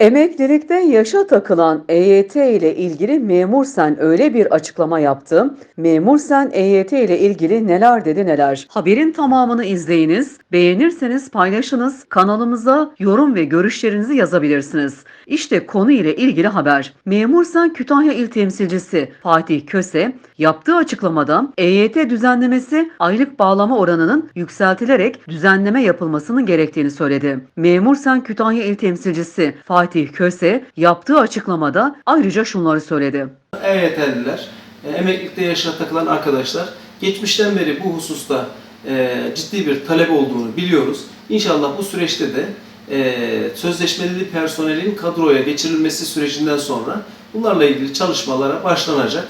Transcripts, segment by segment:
Emeklilikte yaşa takılan EYT ile ilgili Memur Sen öyle bir açıklama yaptı. Memur Sen EYT ile ilgili neler dedi neler. Haberin tamamını izleyiniz. Beğenirseniz paylaşınız. Kanalımıza yorum ve görüşlerinizi yazabilirsiniz. İşte konu ile ilgili haber. Memur Sen Kütahya İl Temsilcisi Fatih Köse yaptığı açıklamada EYT düzenlemesi aylık bağlama oranının yükseltilerek düzenleme yapılmasının gerektiğini söyledi. Memur Sen Kütahya İl Temsilcisi Fatih Köse yaptığı açıklamada ayrıca şunları söyledi. EYT'liler, e, emeklilikte yaşa takılan arkadaşlar geçmişten beri bu hususta e, ciddi bir talep olduğunu biliyoruz. İnşallah bu süreçte de e, sözleşmeli personelin kadroya geçirilmesi sürecinden sonra bunlarla ilgili çalışmalara başlanacak.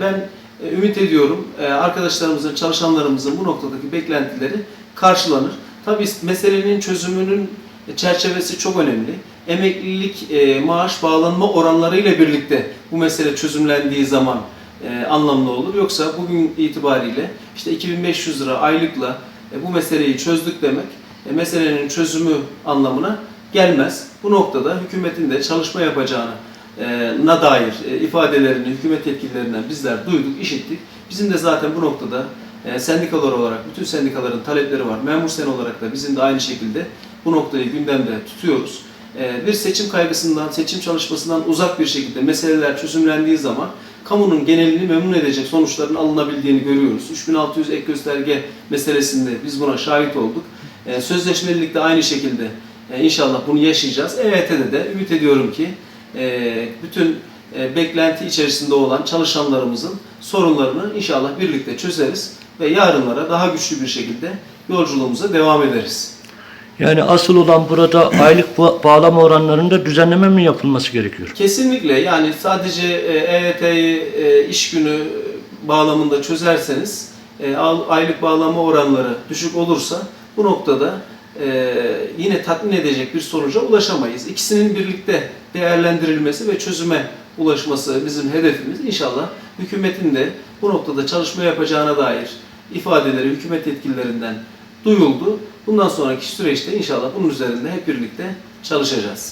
Ben ümit ediyorum arkadaşlarımızın, çalışanlarımızın bu noktadaki beklentileri karşılanır. Tabii meselenin çözümünün çerçevesi çok önemli. Emeklilik e, maaş bağlanma oranları ile birlikte bu mesele çözümlendiği zaman e, anlamlı olur. Yoksa bugün itibariyle işte 2500 lira aylıkla e, bu meseleyi çözdük demek e, meselenin çözümü anlamına gelmez. Bu noktada hükümetin de çalışma yapacağını e, na dair e, ifadelerini hükümet yetkililerinden bizler duyduk, işittik. Bizim de zaten bu noktada e, sendikalar olarak bütün sendikaların talepleri var. Memur sen olarak da bizim de aynı şekilde bu noktayı gündemde tutuyoruz. E, bir seçim kaygısından, seçim çalışmasından uzak bir şekilde meseleler çözümlendiği zaman kamunun genelini memnun edecek sonuçların alınabildiğini görüyoruz. 3600 ek gösterge meselesinde biz buna şahit olduk. E, sözleşmelilikte aynı şekilde e, inşallah bunu yaşayacağız. EYT'de de ümit ediyorum ki e, bütün e, beklenti içerisinde olan çalışanlarımızın sorunlarını inşallah birlikte çözeriz ve yarınlara daha güçlü bir şekilde yolculuğumuza devam ederiz. Yani asıl olan burada aylık ba- bağlama oranlarında düzenleme mi yapılması gerekiyor? Kesinlikle yani sadece e, EYT'yi e, iş günü bağlamında çözerseniz e, aylık bağlama oranları düşük olursa bu noktada e, yine tatmin edecek bir sonuca ulaşamayız. İkisinin birlikte değerlendirilmesi ve çözüme ulaşması bizim hedefimiz. İnşallah hükümetin de bu noktada çalışma yapacağına dair ifadeleri hükümet yetkililerinden duyuldu. Bundan sonraki süreçte inşallah bunun üzerinde hep birlikte çalışacağız.